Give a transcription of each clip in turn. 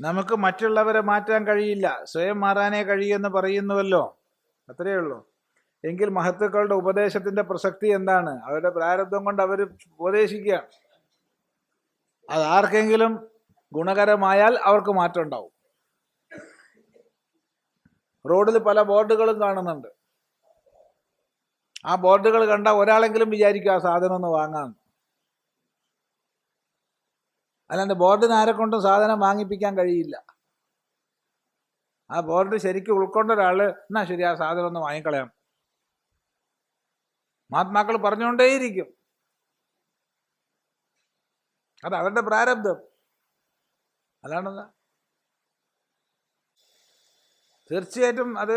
നമുക്ക് മറ്റുള്ളവരെ മാറ്റാൻ കഴിയില്ല. സ്വയം മാറാനേ കഴിയുമെന്ന് പറയുന്നുവല്ലോ. അത്രയേ ഉള്ളൂ. എങ്കിൽ മഹത്തുക്കളുടെ ഉപദേശത്തിന്റെ പ്രസക്തി എന്താണ്? അവരുടെ പ്രാരബ്ധം കൊണ്ട് അവർ ഉപദേശിക്കുക അത് ആർക്കെങ്കിലും ഗുണകരമായാൽ അവർക്ക് മാറ്റം ഉണ്ടാവും. റോഡിൽ പല ബോർഡുകളും കാണുന്നുണ്ട്. ആ ബോർഡുകൾ കണ്ട ഒരാളെങ്കിലും വിചാരിക്കും ആ സാധനം ഒന്ന് വാങ്ങാം അല്ലാണ്ട് ബോർഡിന് ആരെ കൊണ്ടും സാധനം വാങ്ങിപ്പിക്കാൻ കഴിയില്ല. ആ ബോർഡ് ശരിക്കും ഉൾക്കൊണ്ട ഒരാൾ എന്നാ ശരി ആ സാധനം ഒന്ന് വാങ്ങിക്കളയാം. മഹാത്മാക്കൾ പറഞ്ഞുകൊണ്ടേയിരിക്കും. അത് അവരുടെ പ്രാരബ്ധം. അതാണെന്താ തീർച്ചയായിട്ടും അത്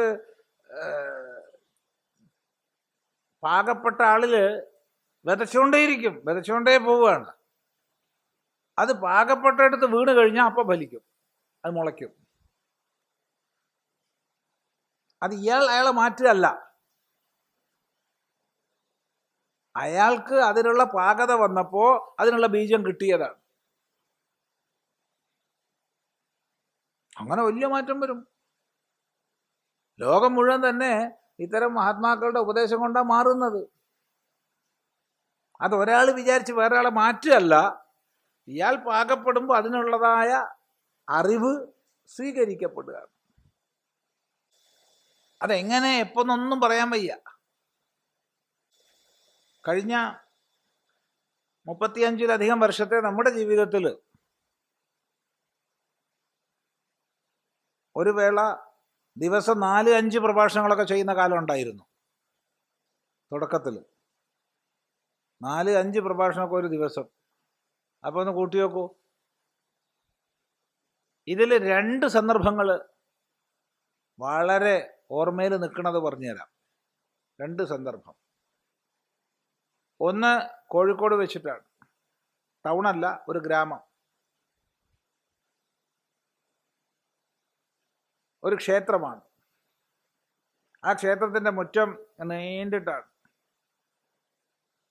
പാകപ്പെട്ട ആളിൽ വിതച്ചുകൊണ്ടേയിരിക്കും. വിതച്ചുകൊണ്ടേ പോവുകയാണ്. അത് പാകപ്പെട്ടെടുത്ത് വീണ് കഴിഞ്ഞാൽ അപ്പം ഫലിക്കും. അത് മുളയ്ക്കും. അത് ഇയാൾ അയാളെ മാറ്റുകയല്ല. അയാൾക്ക് അതിനുള്ള പാകത വന്നപ്പോ അതിനുള്ള ബീജം കിട്ടിയതാണ്. അങ്ങനെ വലിയ മാറ്റം വരും. ലോകം മുഴുവൻ തന്നെ ഇത്തരം മഹാത്മാക്കളുടെ ഉപദേശം കൊണ്ടാണ് മാറുന്നത്. അത് ഒരാൾ വിചാരിച്ച് വേറെ ആളെ മാറ്റുകയല്ല ഇയാൾ പാകപ്പെടുമ്പോൾ അതിനുള്ളതായ അറിവ് സ്വീകരിക്കപ്പെടുകയാണ് അതെങ്ങനെ എപ്പോന്നൊന്നും പറയാൻ വയ്യ. കഴിഞ്ഞ മുപ്പത്തിയഞ്ചിലധികം വർഷത്തെ നമ്മുടെ ജീവിതത്തിൽ ഒരു വേള ദിവസം നാല് അഞ്ച് പ്രഭാഷണങ്ങളൊക്കെ ചെയ്യുന്ന കാലം ഉണ്ടായിരുന്നു. തുടക്കത്തിൽ നാല് അഞ്ച് പ്രഭാഷണമൊക്കെ ഒരു ദിവസം. അപ്പോൾ ഒന്ന് കൂട്ടി നോക്കൂ. ഇതിൽ രണ്ട് സന്ദർഭങ്ങൾ വളരെ ഓർമ്മയിൽ നിൽക്കണത് പറഞ്ഞുതരാം. രണ്ട് സന്ദർഭം. ഒന്ന് കോഴിക്കോട് വെച്ചിട്ടാണ്. ടൗണല്ല ഒരു ഗ്രാമം. ഒരു ക്ഷേത്രമാണ്. ആ ക്ഷേത്രത്തിന്റെ മുറ്റം നീണ്ടിട്ടാണ്.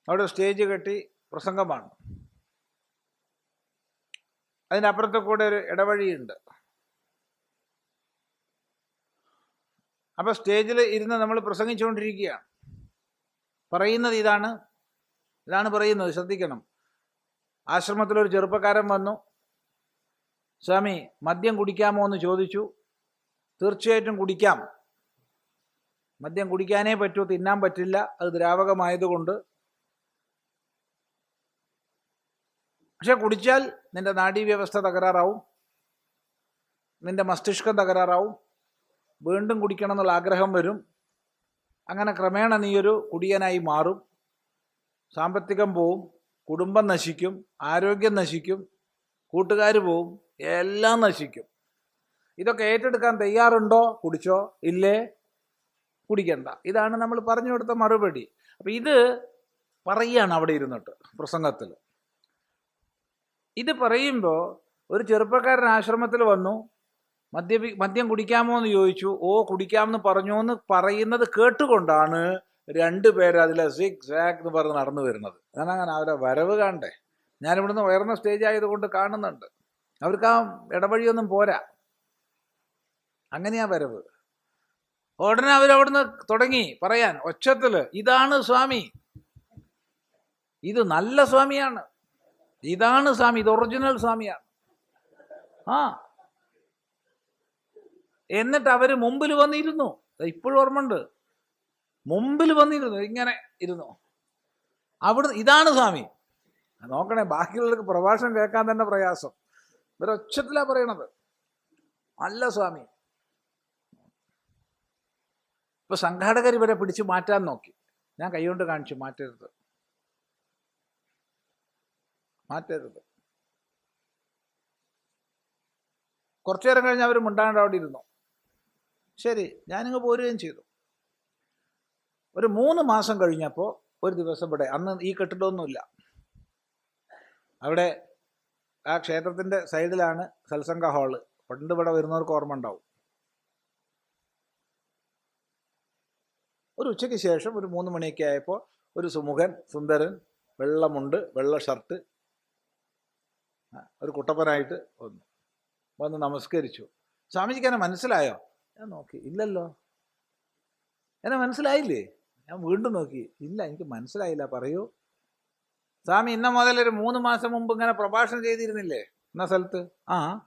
അവിടെ സ്റ്റേജ് കെട്ടി പ്രസംഗമാണ്. അതിന്റെ അപ്പുറത്തെ കൂടെ ഒരു ഇടവഴിയുണ്ട്. അപ്പോൾ സ്റ്റേജിൽ ഇരുന്ന് നമ്മൾ പ്രസംഗിച്ചുകൊണ്ടിരിക്കുകയാണ്. പറയുന്നത് ഇതാണ്. ഇതാണ് പറയുന്നത്. ശ്രദ്ധിക്കണം. ആശ്രമത്തിലൊരു ചെറുപ്പക്കാരൻ വന്നു. സ്വാമി മദ്യം കുടിക്കാമോ എന്ന് ചോദിച്ചു. തീർച്ചയായിട്ടും കുടിക്കാം. മദ്യം കുടിക്കാനേ പറ്റൂ തിന്നാൻ പറ്റില്ല. അത് ദ്രാവകമായതുകൊണ്ട് പക്ഷെ കുടിച്ചാൽ നിന്റെ നാഡീവ്യവസ്ഥ തകരാറാവും. നിന്റെ മസ്തിഷ്കം തകരാറാവും. വീണ്ടും കുടിക്കണം എന്നുള്ള ആഗ്രഹം വരും. അങ്ങനെ ക്രമേണ നീയൊരു കുടിയനായി മാറും. സാമ്പത്തികം പോവും കുടുംബം നശിക്കും ആരോഗ്യം നശിക്കും കൂട്ടുകാർ പോവും എല്ലാം നശിക്കും. ഇതൊക്കെ ഏറ്റെടുക്കാൻ തയ്യാറുണ്ടോ? കുടിച്ചോ? ഇല്ലേ? കുടിക്കണ്ട. ഇതാണ് നമ്മൾ പറഞ്ഞു കൊടുത്ത മറുപടി. അപ്പം ഇത് പറയുകയാണ് അവിടെ ഇരുന്നിട്ട് പ്രസംഗത്തിൽ. ഇത് പറയുമ്പോൾ ഒരു ചെറുപ്പക്കാരൻ ആശ്രമത്തിൽ വന്നു. മദ്യപി മദ്യം കുടിക്കാമോ എന്ന് ചോദിച്ചു. ഓ കുടിക്കാമെന്ന് പറഞ്ഞു എന്ന് പറയുന്നത് കേട്ടുകൊണ്ടാണ് രണ്ടുപേര് അതിലെ സിക് സാക്ക് എന്ന് പറഞ്ഞ് നടന്നു വരുന്നത്. കാരണം അങ്ങനെ അവരെ വരവ് കാണണ്ടേ? ഞാനിവിടുന്ന് ഉയർന്ന സ്റ്റേജ് ആയതുകൊണ്ട് കാണുന്നുണ്ട്. അവർക്ക് ആ ഇടവഴിയൊന്നും പോരാ. അങ്ങനെയാ വരവ്. ഉടനെ അവരവിടുന്ന് തുടങ്ങി പറയാൻ ഒച്ചത്തിൽ ഇതാണ് സ്വാമി. ഇത് നല്ല സ്വാമിയാണ്. ഇതാണ് സ്വാമി ഇത് ഒറിജിനൽ സ്വാമിയാണ്. ആ. എന്നിട്ട് അവർ മുമ്പിൽ വന്നിരുന്നു. ഇപ്പോഴും ഓർമ്മയുണ്ട്. മുമ്പിൽ വന്നിരുന്നു ഇങ്ങനെ ഇരുന്നു. അവിടെ ഇതാണ് സ്വാമി. നോക്കണേ ബാക്കിയുള്ളവർക്ക് പ്രഭാഷണം കേൾക്കാൻ തന്നെ പ്രയാസം. ഇവരൊച്ചത്തിലാ പറയണത്. അല്ല സ്വാമി. ഇപ്പൊ സംഘാടകർ ഇവരെ പിടിച്ചു മാറ്റാൻ നോക്കി. ഞാൻ കൈകൊണ്ട് കാണിച്ചു മാറ്റരുത്. മാറ്റരുത്. കുറച്ചു നേരം കഴിഞ്ഞ് അവർ മിണ്ടാണ്ട് അവിടെ ഇരുന്നു. ശരി ഞാനിങ്ങ് പോരുകയും ചെയ്തു. ഒരു മൂന്ന് മാസം കഴിഞ്ഞപ്പോൾ ഒരു ദിവസം ഇവിടെ അന്ന് ഈ കെട്ടിടമൊന്നുമില്ല. അവിടെ ആ ക്ഷേത്രത്തിന്റെ സൈഡിലാണ് സത്സംഗ ഹാൾ. പണ്ട് ഇവിടെ വരുന്നവർക്ക് ഓർമ്മ ഉണ്ടാവും. ഒരു ഉച്ചയ്ക്ക് ശേഷം ഒരു മൂന്ന് മണിയൊക്കെ ആയപ്പോൾ ഒരു സുമുഖൻ സുന്ദരൻ വെള്ളമുണ്ട് വെള്ള ഷർട്ട് ഒരു കുട്ടപ്പനായിട്ട് വന്നു. വന്ന് നമസ്കരിച്ചു. സ്വാമിജിക്ക് എന്നെ മനസ്സിലായോ? ഞാൻ നോക്കി ഇല്ലല്ലോ. എന്നെ മനസ്സിലായില്ലേ? ഞാൻ വീണ്ടും നോക്കി ഇല്ല എനിക്ക് മനസ്സിലായില്ല പറയൂ. സ്വാമി ഇന്ന മുതൽ ഒരു മൂന്ന് മാസം മുമ്പ് ഇങ്ങനെ പ്രഭാഷണം ചെയ്തിരുന്നില്ലേ? എന്ന സ്ഥലത്ത്? ആ.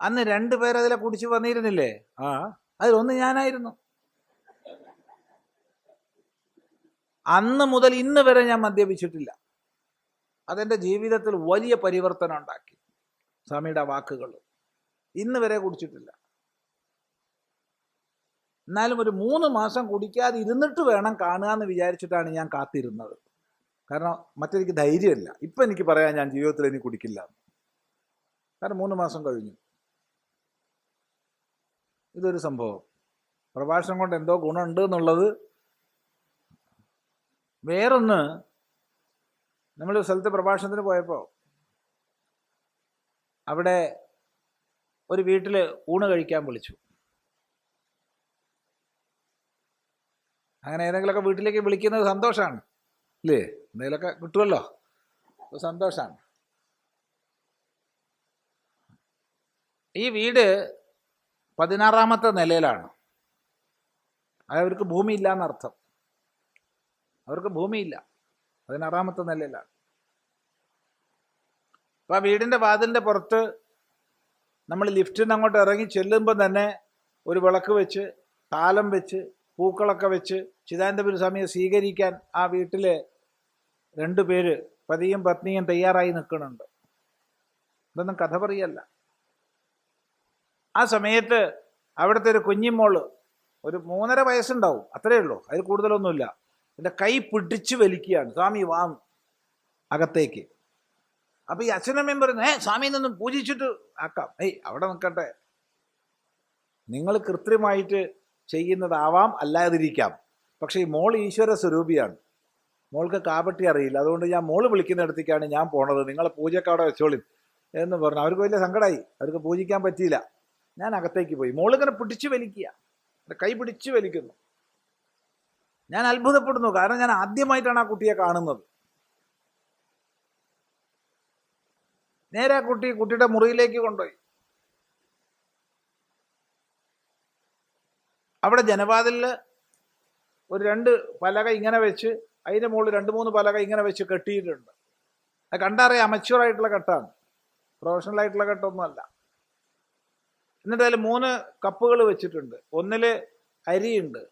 അന്ന് രണ്ടു പേരതിലെ കുടിച്ചു വന്നിരുന്നില്ലേ? ആ. അതിലൊന്ന് ഞാനായിരുന്നു. അന്ന് മുതൽ ഇന്ന് വരെ ഞാൻ മദ്യപിച്ചിട്ടില്ല. അതെന്റെ ജീവിതത്തിൽ വലിയ പരിവർത്തനം ഉണ്ടാക്കി. സ്വാമിയുടെ വാക്കുകൾ ഇന്ന് വരെ കുടിച്ചിട്ടില്ല. എന്നാലും ഒരു മൂന്ന് മാസം കുടിക്കാതെ ഇരുന്നിട്ട് വേണം കാണുക എന്ന് വിചാരിച്ചിട്ടാണ് ഞാൻ കാത്തിരുന്നത്. കാരണം മറ്റെനിക്ക് ധൈര്യമില്ല. ഇപ്പം എനിക്ക് പറയാൻ ഞാൻ ജീവിതത്തിൽ ഇനി കുടിക്കില്ല. കാരണം മൂന്ന് മാസം കഴിഞ്ഞു. ഇതൊരു സംഭവം. പ്രഭാഷണം കൊണ്ട് എന്തോ ഗുണമുണ്ട് എന്നുള്ളത് വേറൊന്ന് നമ്മൾ സ്ഥലത്ത് പ്രഭാഷണത്തിന് പോയപ്പോൾ അവിടെ ഒരു വീട്ടിൽ ഊണ് കഴിക്കാൻ വിളിച്ചു. അങ്ങനെ ഏതെങ്കിലുമൊക്കെ വീട്ടിലേക്ക് വിളിക്കുന്നത് സന്തോഷമാണ് ഇല്ലേ? എന്തെങ്കിലുമൊക്കെ കിട്ടുമല്ലോ അപ്പോൾ സന്തോഷമാണ് ഈ വീട് പതിനാറാമത്തെ നിലയിലാണ്. അത് അവർക്ക് ഭൂമിയില്ല എന്നർത്ഥം. അവർക്ക് ഭൂമിയില്ല. പതിനാറാമത്തെ നിലയിലാണ്. അപ്പോൾ ആ വീടിന്റെ വാതിലിന്റെ പുറത്ത് നമ്മൾ ലിഫ്റ്റിൽ അങ്ങോട്ട് ഇറങ്ങി ചെല്ലുമ്പോൾ തന്നെ ഒരു വിളക്ക് വെച്ച് താലം വെച്ച് പൂക്കളൊക്കെ വെച്ച് ചിദാനന്ദപുര സ്വാമിയെ സ്വീകരിക്കാൻ ആ വീട്ടിലെ രണ്ടു പേര് പതിയും പത്നിയും തയ്യാറായി നിൽക്കുന്നുണ്ട്. ഇതൊന്നും കഥ പറയല്ല. ആ സമയത്ത് അവിടുത്തെ ഒരു കുഞ്ഞിമോൾ ഒരു മൂന്നര വയസ്സുണ്ടാവും. അത്രയേ ഉള്ളൂ. അതിൽ കൂടുതലൊന്നുമില്ല. എന്റെ കൈ പിടിച്ച് വലിക്കുകയാണ്. സ്വാമി വാം. അകത്തേക്ക്. അപ്പൊ ഈ അച്ഛനമ്മയും പറയുന്നത് ഏ സ്വാമിയിൽ നിന്നും പൂജിച്ചിട്ട് ആക്കാം. ഏയ് അവിടെ നിൽക്കട്ടെ. നിങ്ങൾ കൃത്രിമമായിട്ട് ചെയ്യുന്നതാവാം അല്ലാതിരിക്കാം. പക്ഷെ ഈ മോൾ ഈശ്വര സ്വരൂപിയാണ്. മോൾക്ക് കാപട്ടി അറിയില്ല. അതുകൊണ്ട് ഞാൻ മോൾ വിളിക്കുന്നിടത്തേക്കാണ് ഞാൻ പോണത്. നിങ്ങളെ പൂജയൊക്കെ അവിടെ വെച്ചോളി എന്ന് പറഞ്ഞു. അവർക്ക് വലിയ സങ്കടമായി അവർക്ക് പൂജിക്കാൻ പറ്റിയില്ല. ഞാൻ അകത്തേക്ക് പോയി. മോളിങ്ങനെ പിടിച്ചു വലിക്കുക. കൈ പിടിച്ചു വലിക്കുന്നു. ഞാൻ അത്ഭുതപ്പെടുന്നു. കാരണം ഞാൻ ആദ്യമായിട്ടാണ് ആ കുട്ടിയെ കാണുന്നത്. നേരെ ആ കുട്ടി കുട്ടിയുടെ മുറിയിലേക്ക് കൊണ്ടുപോയി. അവിടെ ജനവാതിലിൽ ഒരു രണ്ട് പലക ഇങ്ങനെ വെച്ച് അതിന്റെ മുകളിൽ രണ്ട് മൂന്ന് പലക ഇങ്ങനെ വെച്ച് കെട്ടിയിട്ടുണ്ട്. അത് കണ്ടറിയാം അമച്യൂർ ആയിട്ടുള്ള കെട്ടാണ്. പ്രൊഫഷണൽ ആയിട്ടുള്ള കെട്ടൊന്നുമല്ല. എന്നിട്ട് അതിൽ മൂന്ന് കപ്പുകൾ വെച്ചിട്ടുണ്ട്. ഒന്നിൽ അരിയുണ്ട്.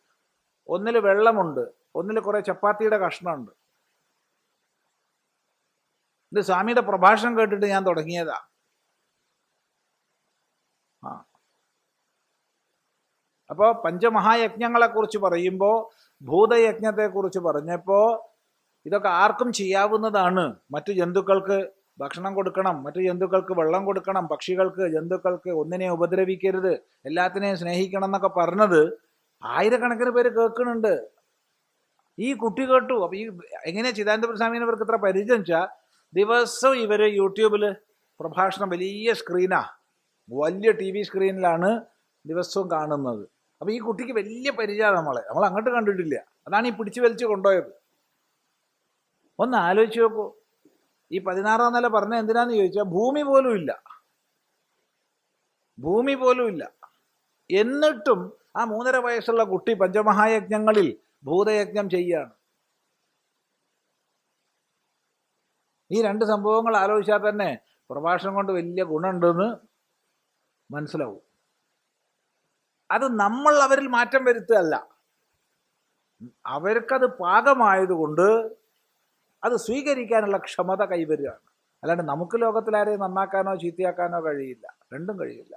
ഒന്നിൽ വെള്ളമുണ്ട് ഒന്നിൽ കുറേ ചപ്പാത്തിയുടെ കഷ്ണമുണ്ട്. ഇത് സ്വാമിയുടെ പ്രഭാഷണം കേട്ടിട്ട് ഞാൻ തുടങ്ങിയതാ. ആ. അപ്പോൾ പഞ്ചമഹായജ്ഞങ്ങളെ കുറിച്ച് പറയുമ്പോൾ ഭൂതയജ്ഞത്തെ കുറിച്ച് പറഞ്ഞപ്പോൾ ഇതൊക്കെ ആർക്കും ചെയ്യാവുന്നതാണ്. മറ്റു ജന്തുക്കൾക്ക് ഭക്ഷണം കൊടുക്കണം മറ്റു ജന്തുക്കൾക്ക് വെള്ളം കൊടുക്കണം പക്ഷികൾക്ക് ജന്തുക്കൾക്ക് ഒന്നിനെ ഉപദ്രവിക്കരുത് എല്ലാത്തിനെയും സ്നേഹിക്കണം എന്നൊക്കെ പറഞ്ഞത് ആയിരക്കണക്കിന് പേര് കേൾക്കുന്നുണ്ട്. ഈ കുട്ടി കേട്ടു. അപ്പൊ ഈ എങ്ങനെയാ ചിദാനന്ദപുര സ്വാമിനെ ഇത്ര പരിചയം വെച്ചാൽ ദിവസവും ഇവർ യൂട്യൂബിൽ പ്രഭാഷണം വലിയ സ്ക്രീനാ വലിയ ടി വി സ്ക്രീനിലാണ് ദിവസവും കാണുന്നത്. അപ്പൊ ഈ കുട്ടിക്ക് വലിയ പരിചയമാണ് നമ്മളെ. നമ്മൾ അങ്ങോട്ട് കണ്ടിട്ടില്ല. അതാണ് ഈ പിടിച്ചു വലിച്ചു കൊണ്ടുപോയത്. ഒന്ന് ആലോചിച്ച് നോക്കൂ. ഈ പതിനാറാം നില പറഞ്ഞ എന്തിനാന്ന് ചോദിച്ചാൽ ഭൂമി പോലും ഇല്ല. ഭൂമി പോലും ഇല്ല. എന്നിട്ടും ആ മൂന്നര വയസ്സുള്ള കുട്ടി പഞ്ചമഹായജ്ഞങ്ങളിൽ ഭൂതയജ്ഞം ചെയ്യാണ്. ഈ രണ്ട് സംഭവങ്ങൾ ആലോചിച്ചാൽ തന്നെ പ്രഭാഷണം കൊണ്ട് വലിയ ഗുണമുണ്ടെന്ന് മനസ്സിലാവും. അത് നമ്മൾ അവരിൽ മാറ്റം വരുത്തുകയല്ല. അവർക്കത് പാകമായതുകൊണ്ട് അത് സ്വീകരിക്കാനുള്ള ക്ഷമത കൈവരികയാണ്. അല്ലാണ്ട് നമുക്ക് ലോകത്തിൽ ആരെയും നന്നാക്കാനോ ചീത്തയാക്കാനോ കഴിയില്ല. രണ്ടും കഴിയില്ല.